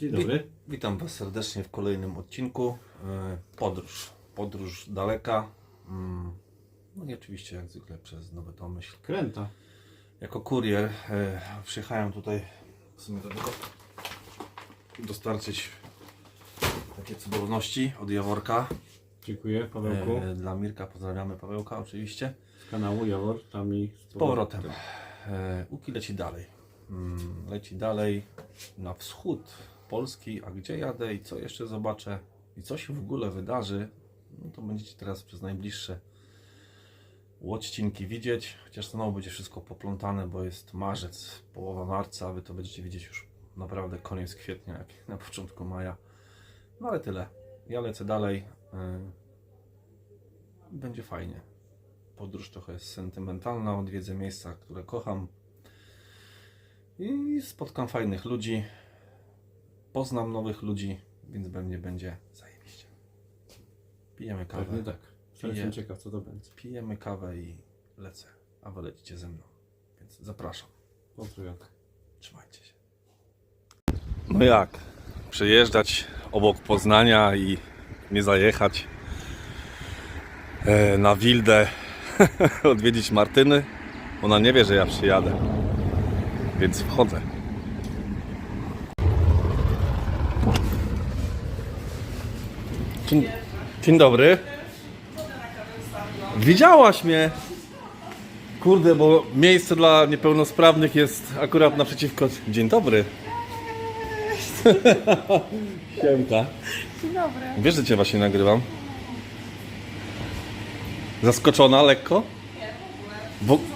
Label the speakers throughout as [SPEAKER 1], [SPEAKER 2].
[SPEAKER 1] Dzień dobry.
[SPEAKER 2] Wi- Witam Was serdecznie w kolejnym odcinku. E, Podróż. Podróż daleka. Mm, No i oczywiście jak zwykle przez Nowy Tomyśl.
[SPEAKER 1] Kręta.
[SPEAKER 2] Jako kurier e, przyjechałem tutaj w sumie do tego dostarczyć takie cudowności od Jaworka.
[SPEAKER 1] Dziękuję Pawełku.
[SPEAKER 2] E, Dla Mirka pozdrawiamy Pawełka oczywiście.
[SPEAKER 1] Z kanału Jawor. Tam i z
[SPEAKER 2] powrotem. Łuki leci dalej. Mm, Leci dalej na wschód Polski, a gdzie jadę i co jeszcze zobaczę i co się w ogóle wydarzy, no to będziecie teraz przez najbliższe odcinki widzieć, chociaż znowu będzie wszystko poplątane, bo jest marzec, połowa marca, a wy to będziecie widzieć już naprawdę koniec kwietnia, jak na początku maja. No ale tyle. Ja lecę dalej. e, Będzie fajnie podróż trochę jest sentymentalna, odwiedzę miejsca, które kocham i spotkam fajnych ludzi, poznam nowych ludzi, więc będzie będzie zajebiście. Pijemy kawę,
[SPEAKER 1] Pewnie tak. Jestem ciekaw co to będzie.
[SPEAKER 2] pijemy kawę i lecę, a wy lecicie ze mną, więc zapraszam.
[SPEAKER 1] Pozdrawiam.
[SPEAKER 2] Trzymajcie się. No jak? Przejeżdżać obok Poznania i nie zajechać e, na Wildę, odwiedzić Martyny. Ona nie wie, że ja przyjadę, więc wchodzę. Dzień, dzień dobry. Widziałaś mnie? Kurde, bo miejsce dla niepełnosprawnych jest akurat naprzeciwko. Dzień dobry. Siemka.
[SPEAKER 3] Dzień dobry.
[SPEAKER 2] Wiesz, że cię właśnie nagrywam? Zaskoczona lekko? Nie, w ogóle.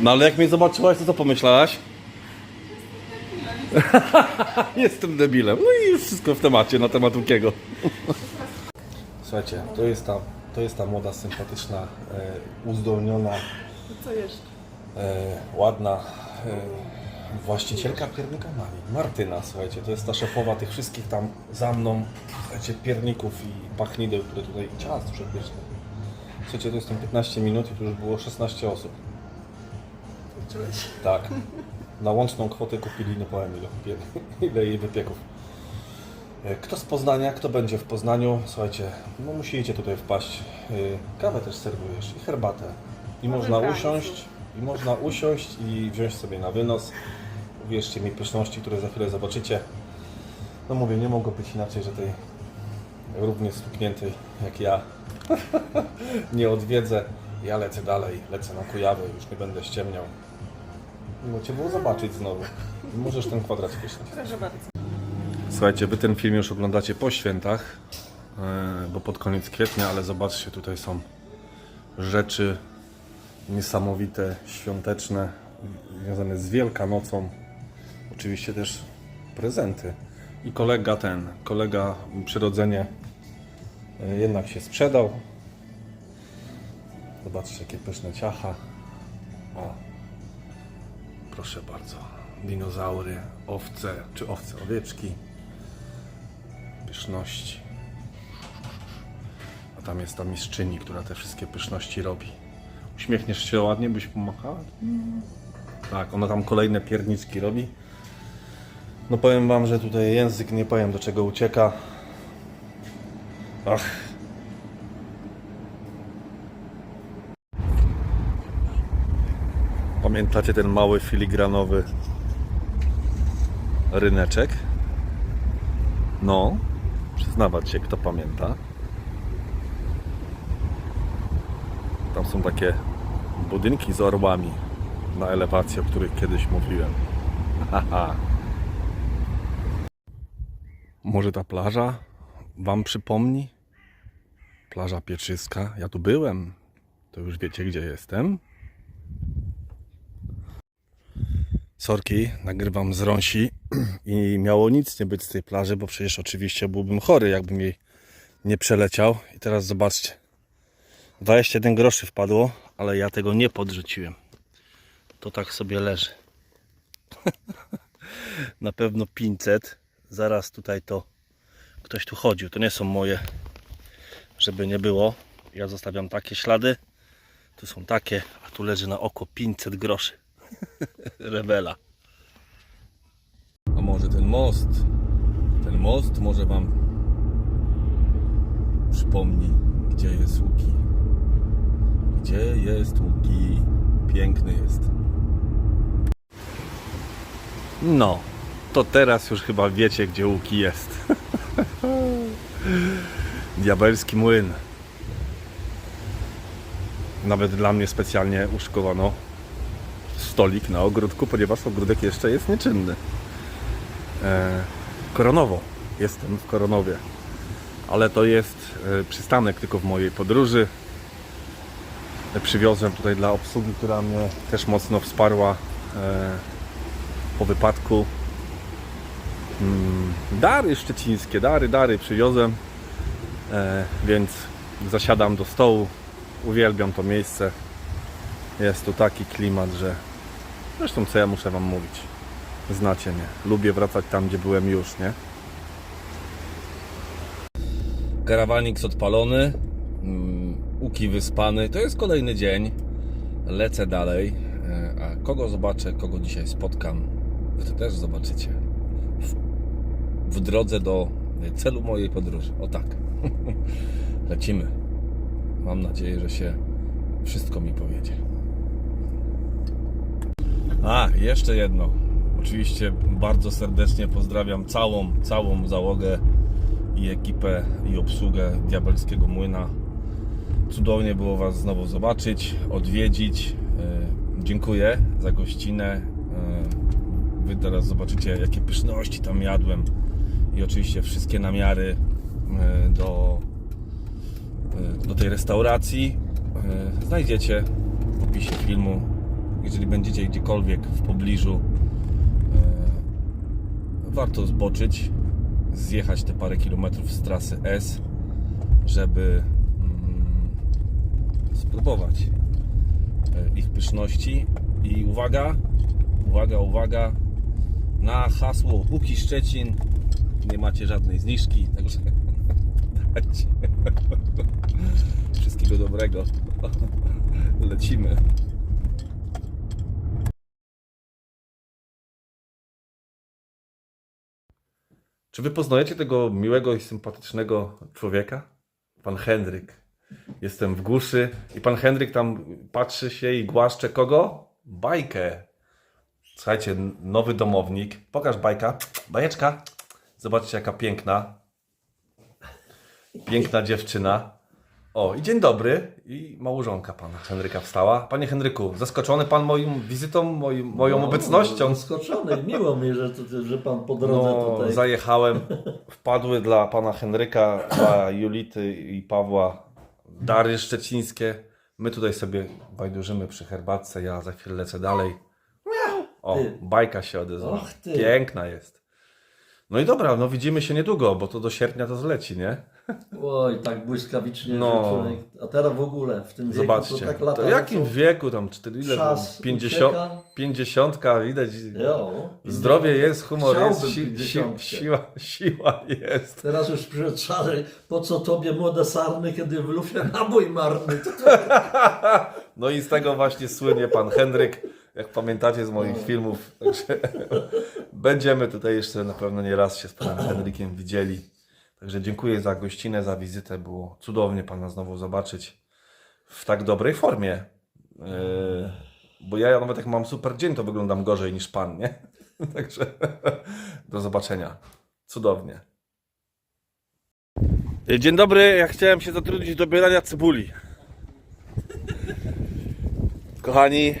[SPEAKER 2] No ale jak mnie zobaczyłaś, to co pomyślałaś? Jestem debilem. No i już wszystko w temacie, na temat Łukiego. Słuchajcie, to jest ta, to jest ta młoda, sympatyczna, e, uzdolniona,
[SPEAKER 3] Co jeszcze?
[SPEAKER 2] e, ładna e, właścicielka piernika Marii, Martyna, słuchajcie, to jest ta szefowa tych wszystkich tam za mną, słuchajcie, pierników i pachnideł, które tutaj, i ciast przepyszne. Słuchajcie, to jest tam 15 minut i tu już było 16 osób.
[SPEAKER 3] Czułeś?
[SPEAKER 2] Tak. Na łączną kwotę kupili, nie powiem ile, ile jej wypieków. E, Kto z Poznania, kto będzie w Poznaniu, słuchajcie, no musicie tutaj wpaść. E, Kawę też serwujesz i herbatę. I można usiąść, i można usiąść i wziąć sobie na wynos. Uwierzcie mi, pyszności, które za chwilę zobaczycie. No mówię, nie mogło być inaczej, że tej równie stukniętej jak ja nie odwiedzę. Ja lecę dalej, lecę na Kujawy, już nie będę ściemniał. No cię było zobaczyć znowu. Możesz ten kwadrat wyśleć.
[SPEAKER 3] Proszę bardzo.
[SPEAKER 2] Słuchajcie, wy ten film już oglądacie po świętach, e, bo pod koniec kwietnia, ale zobaczcie, tutaj są rzeczy niesamowite, świąteczne, związane z Wielkanocą. Oczywiście też prezenty. I kolega ten, kolega przyrodzenie e, jednak się sprzedał. Zobaczcie, jakie pyszne ciacha. O, proszę bardzo. Dinozaury, owce, czy owce, owieczki. Pyszności. A tam jest ta mistrzyni, która te wszystkie pyszności robi. Uśmiechniesz się ładnie, byś pomachała? Tak, ona tam kolejne pierniczki robi. No powiem wam, że tutaj język nie powiem do czego ucieka. Ach. Pamiętacie ten mały filigranowy ryneczek? No, przyznawać się, kto pamięta. Tam są takie budynki z orłami na elewacji, o których kiedyś mówiłem. Haha. Może ta plaża Wam przypomni? Plaża Pieczyska. Ja tu byłem. To już wiecie, gdzie jestem. Sorki, nagrywam z Rąsi i miało nic nie być z tej plaży, bo przecież oczywiście byłbym chory, jakbym jej nie przeleciał. I teraz zobaczcie. 21 groszy wpadło, ale ja tego nie podrzuciłem. To tak sobie leży. Na pewno 500. Zaraz tutaj to ktoś tu chodził. To nie są moje, żeby nie było. Ja zostawiam takie ślady. Tu są takie, a tu leży na oko 500 groszy. Rewela. A może ten most. Ten most może Wam przypomni, gdzie jest Łuki. Gdzie jest Łuki? Piękny jest. No, to teraz już chyba wiecie, gdzie Łuki jest. Diabelski młyn. Nawet dla mnie specjalnie uszykowano stolik na ogródku, ponieważ ogródek jeszcze jest nieczynny. E, Koronowo. Jestem w Koronowie. Ale to jest e, przystanek tylko w mojej podróży. E, Przywiozłem tutaj dla obsługi, która mnie też mocno wsparła po wypadku. Mm, Dary szczecińskie, dary, dary przywiozłem. Więc zasiadam do stołu. Uwielbiam to miejsce. Jest tu taki klimat, że zresztą co ja muszę Wam mówić. Znacie mnie. Lubię wracać tam, gdzie byłem już, nie? Karawanik odpalony, mm, Uki wyspany. To jest kolejny dzień. Lecę dalej. E, A kogo zobaczę, kogo dzisiaj spotkam, Wy to też zobaczycie. W, w drodze do celu mojej podróży. O tak. Lecimy. Mam nadzieję, że się wszystko mi powiedzie. A, jeszcze jedno. Oczywiście bardzo serdecznie pozdrawiam całą, całą załogę i ekipę i obsługę Diabelskiego Młyna. Cudownie było Was znowu zobaczyć, odwiedzić. E, Dziękuję za gościnę. E, Wy teraz zobaczycie, jakie pyszności tam jadłem i oczywiście wszystkie namiary e, do, do tej restauracji znajdziecie w opisie filmu. Jeżeli będziecie gdziekolwiek w pobliżu, e, warto zboczyć, zjechać te parę kilometrów z trasy S, żeby mm, spróbować e, ich pyszności. I uwaga, uwaga, uwaga, na hasło Łuki Szczecin nie macie żadnej zniżki, także dajcie. Wszystkiego dobrego. Lecimy. Czy wy poznajecie tego miłego i sympatycznego człowieka? Pan Henryk. Jestem w głuszy i pan Henryk tam patrzy się i głaszcze kogo? Bajkę. Słuchajcie, nowy domownik. Pokaż bajka. Bajeczka. Zobaczcie jaka piękna. Piękna dziewczyna. O, i dzień dobry. I małżonka pana Henryka wstała. Panie Henryku, zaskoczony pan moją wizytą, moim, moją
[SPEAKER 4] No,
[SPEAKER 2] obecnością?
[SPEAKER 4] Zaskoczony. Miło mi, że, że pan po drodze
[SPEAKER 2] No,
[SPEAKER 4] tutaj.
[SPEAKER 2] zajechałem. Wpadły dla pana Henryka, dla Julity i Pawła dary szczecińskie. My tutaj sobie bajdurzymy przy herbatce. Ja za chwilę lecę dalej. O,
[SPEAKER 4] Ty.
[SPEAKER 2] bajka się odezwała.
[SPEAKER 4] Och, ty.
[SPEAKER 2] Piękna jest. No i dobra, no widzimy się niedługo, bo to do sierpnia to zleci, nie?
[SPEAKER 4] Oj, tak błyskawicznie,
[SPEAKER 2] No.
[SPEAKER 4] człowiek... A teraz w ogóle, w tym wieku
[SPEAKER 2] Zobaczcie.
[SPEAKER 4] to tak
[SPEAKER 2] To
[SPEAKER 4] lata
[SPEAKER 2] w jakim
[SPEAKER 4] lecą.
[SPEAKER 2] wieku tam? Cztery, ile?
[SPEAKER 4] Czas
[SPEAKER 2] tam? Pięćdziesiąt,
[SPEAKER 4] ucieka.
[SPEAKER 2] pięćdziesiątka, widać.
[SPEAKER 4] Jo.
[SPEAKER 2] Zdrowie jest, humor jest,
[SPEAKER 4] Chciałbym
[SPEAKER 2] si, si, siła, siła jest.
[SPEAKER 4] Teraz już przyszedł czas, po co tobie młode sarny, kiedy w lufie nabój marny. To, to...
[SPEAKER 2] No i z tego właśnie słynie pan Henryk, jak pamiętacie z moich filmów. Także będziemy tutaj jeszcze na pewno nie raz się z panem Henrykiem widzieli. Także dziękuję za gościnę, za wizytę. Było cudownie pana znowu zobaczyć w tak dobrej formie. Yy, bo ja nawet jak mam super dzień, to wyglądam gorzej niż pan, nie? Także do zobaczenia. Cudownie. Dzień dobry, ja chciałem się zatrudnić do bierania cebuli. Kochani,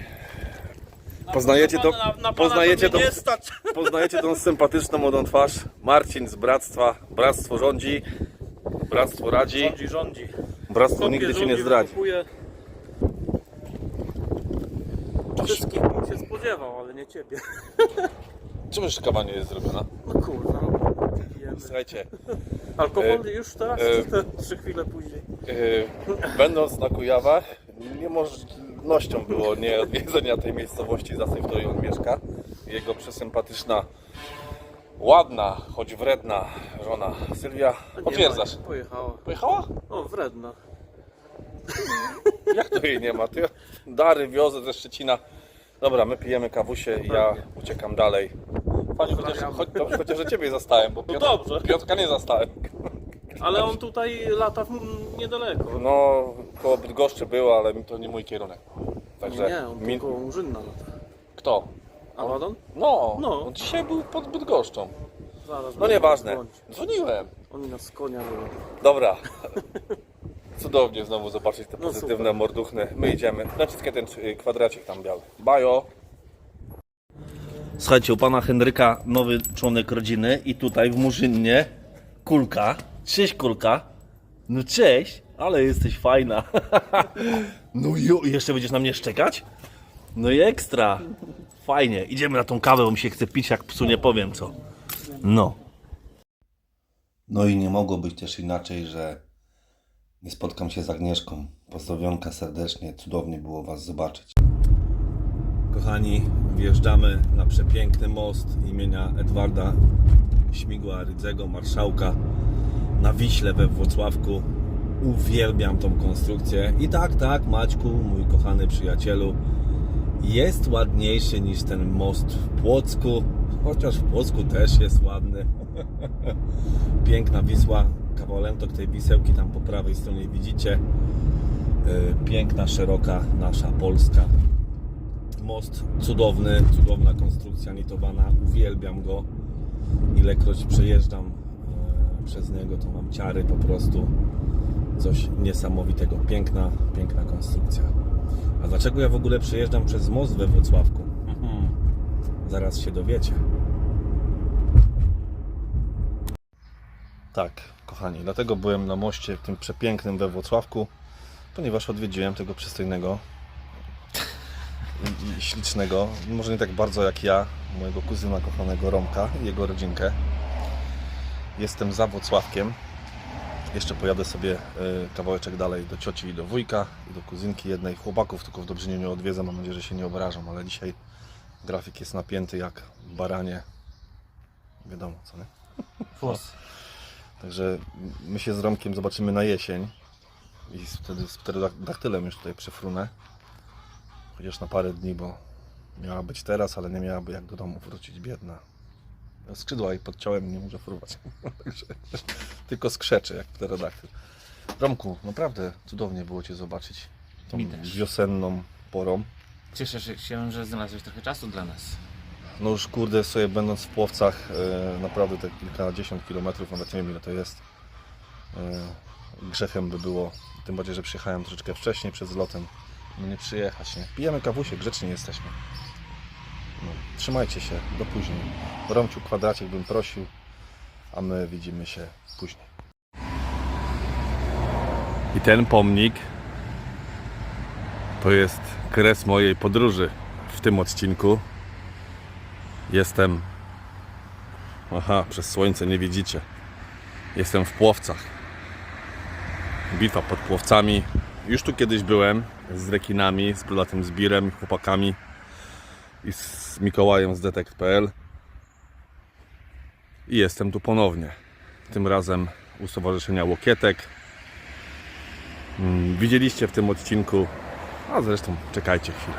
[SPEAKER 2] poznajecie to, poznajecie to, poznajecie tą sympatyczną młodą twarz. Marcin z Bractwa, Bractwo rządzi, Bractwo radzi,
[SPEAKER 5] Rządzi, rządzi.
[SPEAKER 2] Bractwo
[SPEAKER 5] Kopie,
[SPEAKER 2] nigdy cię nie
[SPEAKER 5] rządzi,
[SPEAKER 2] zdradzi.
[SPEAKER 5] wykupuje. Wszystkich bym się spodziewał, ale nie ciebie.
[SPEAKER 2] Czemu jeszcze kawa nie jest zrobiona?
[SPEAKER 5] No kurwa, no, pijemy.
[SPEAKER 2] Słuchajcie,
[SPEAKER 5] Alkohol już teraz,
[SPEAKER 2] e,
[SPEAKER 5] czy te trzy chwile później?
[SPEAKER 2] Yy, będąc na Kujawach, niemożnością było nie odwiedzenia tej miejscowości, za w której on mieszka. Jego przesympatyczna, ładna, choć wredna żona Sylwia.
[SPEAKER 5] Nie
[SPEAKER 2] Potwierdzasz?
[SPEAKER 5] Pojechała.
[SPEAKER 2] Pojechała?
[SPEAKER 5] O, wredna.
[SPEAKER 2] Jak to jej nie ma? To ja dary wiozę ze Szczecina. Dobra, my pijemy kawusie i ja uciekam dalej. Panie, chociaż, dobrze, chociaż że ciebie zastałem, bo
[SPEAKER 5] No
[SPEAKER 2] Piotra,
[SPEAKER 5] dobrze.
[SPEAKER 2] Piotrka nie zastałem.
[SPEAKER 5] Ale on tutaj lata w, niedaleko.
[SPEAKER 2] No, koło Bydgoszczy było, ale to nie mój kierunek. Także
[SPEAKER 5] Nie, on
[SPEAKER 2] mi-
[SPEAKER 5] tylko Murzynna lata.
[SPEAKER 2] Kto?
[SPEAKER 5] Amadon?
[SPEAKER 2] No,
[SPEAKER 5] No.
[SPEAKER 2] on dzisiaj był pod Bydgoszczą.
[SPEAKER 5] Zaraz
[SPEAKER 2] No
[SPEAKER 5] będę
[SPEAKER 2] nieważne.
[SPEAKER 5] dzwonić.
[SPEAKER 2] Dzwoniłem.
[SPEAKER 5] Oni nas z konia.
[SPEAKER 2] Dobra. Cudownie znowu zobaczyć te
[SPEAKER 5] No
[SPEAKER 2] pozytywne
[SPEAKER 5] super.
[SPEAKER 2] morduchny. My idziemy. Naciskaj ten y, kwadracik tam biały. Bajo. Słuchajcie, u pana Henryka nowy członek rodziny i tutaj w Murzynnie Kulka. Cześć Kulka. No cześć, ale jesteś fajna. No i jeszcze będziesz na mnie szczekać? No i ekstra. Fajnie. Idziemy na tą kawę, bo mi się chce pić, jak psu nie powiem co. No.
[SPEAKER 6] No i nie mogło być też inaczej, że nie spotkam się z Agnieszką. Pozdrowionka serdecznie, cudownie było Was zobaczyć.
[SPEAKER 2] Kochani, wjeżdżamy na przepiękny most imienia Edwarda Śmigła Rydzego, marszałka na Wiśle we Wrocławku. Uwielbiam tą konstrukcję. I tak, tak, Maćku, mój kochany przyjacielu, jest ładniejszy niż ten most w Płocku, chociaż w Płocku też jest ładny. Piękna Wisła, kawalentok tej Wisełki tam po prawej stronie widzicie. Yy, Piękna, szeroka nasza Polska. Most cudowny, cudowna konstrukcja nitowana, uwielbiam go. Ilekroć przejeżdżam e, przez niego, to mam ciary po prostu. Coś niesamowitego. Piękna, piękna konstrukcja. A dlaczego ja w ogóle przejeżdżam przez most we Wrocławku? Mhm. Zaraz się dowiecie. Tak, kochani, dlatego byłem na moście tym przepięknym we Wrocławku, ponieważ odwiedziłem tego przystojnego i- ślicznego, może nie tak bardzo jak ja, mojego kuzyna kochanego Romka i jego rodzinkę. Jestem za Włocławkiem. Jeszcze pojadę sobie e, kawałeczek dalej do cioci i do wujka i do kuzynki jednej. Chłopaków tylko w Dobrzyniu nie odwiedzę, mam nadzieję, że się nie obrażą, ale dzisiaj grafik jest napięty jak baranie. Wiadomo co, nie? Także my się z Romkiem zobaczymy na jesień i wtedy z pterodaktylem już tutaj przefrunę. Chociaż na parę dni, bo miała być teraz, ale nie miałaby jak do domu wrócić, biedna. Skrzydła jej podciąłem, nie może fruwać. Tylko skrzeczy jak pterodaktyl. Romku, naprawdę cudownie było Cię zobaczyć tą
[SPEAKER 7] Mi też.
[SPEAKER 2] wiosenną porą.
[SPEAKER 7] Cieszę się, że znalazłeś trochę czasu dla nas.
[SPEAKER 2] No już kurde sobie będąc w Płowcach, e, naprawdę te kilkadziesiąt kilometrów, nawet nie wiem ile to jest, e, grzechem by było, tym bardziej, że przyjechałem troszeczkę wcześniej przed zlotem, no nie przyjechać, nie? Pijemy kawusie, grzeczni jesteśmy. No, trzymajcie się, do później. Romciu, kwadracik bym prosił, a my widzimy się później. I ten pomnik to jest kres mojej podróży w tym odcinku. Jestem. Aha, przez słońce nie widzicie. Jestem w Płowcach. Bitwa pod Płowcami. Już tu kiedyś byłem z rekinami, z Brulatem Zbirem, chłopakami i z Mikołajem z Detect.pl. I jestem tu ponownie. Tym razem u Stowarzyszenia Łokietek. Mm, Widzieliście w tym odcinku, a zresztą czekajcie chwilę.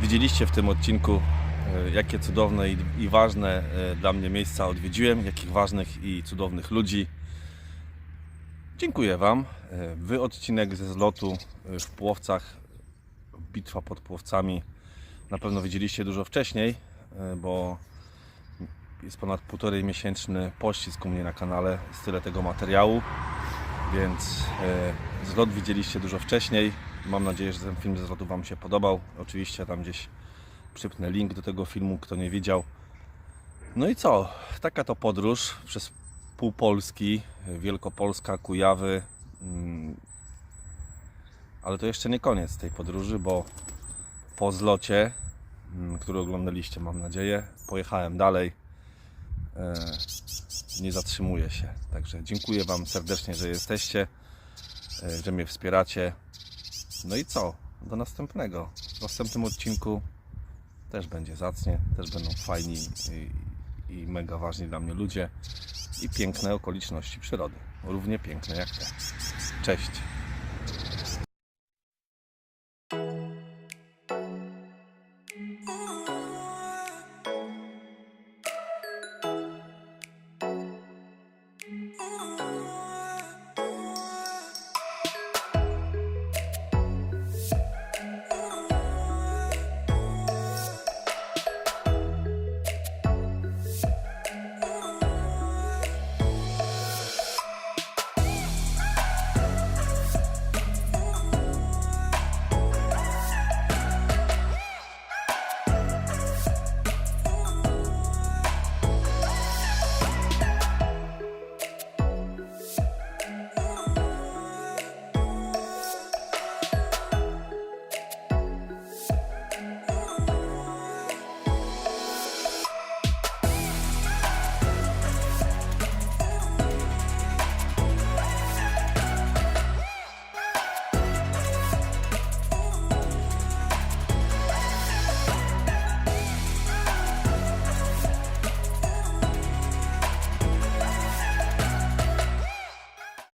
[SPEAKER 2] Widzieliście w tym odcinku, e, jakie cudowne i, ważne e, dla mnie miejsca odwiedziłem, jakich ważnych i cudownych ludzi. Dziękuję Wam. E, Wy odcinek ze zlotu w Płowcach, bitwa pod Płowcami, na pewno widzieliście dużo wcześniej, e, bo jest ponad półtorej miesięczny pościsk u mnie na kanale, jest tyle tego materiału, więc e, zlot widzieliście dużo wcześniej. Mam nadzieję, że ten film ze zlotu Wam się podobał. Oczywiście tam gdzieś przypnę link do tego filmu, kto nie widział. No i co? Taka to podróż przez pół Polski, Wielkopolska, Kujawy. Ale to jeszcze nie koniec tej podróży, bo po zlocie, mm, który oglądaliście, mam nadzieję, pojechałem dalej. E, Nie zatrzymuję się. Także dziękuję Wam serdecznie, że jesteście, e, że mnie wspieracie. No i co? Do następnego. W następnym odcinku też będzie zacnie, też będą fajni i, i mega ważni dla mnie ludzie i piękne okoliczności przyrody. Równie piękne jak te. Cześć.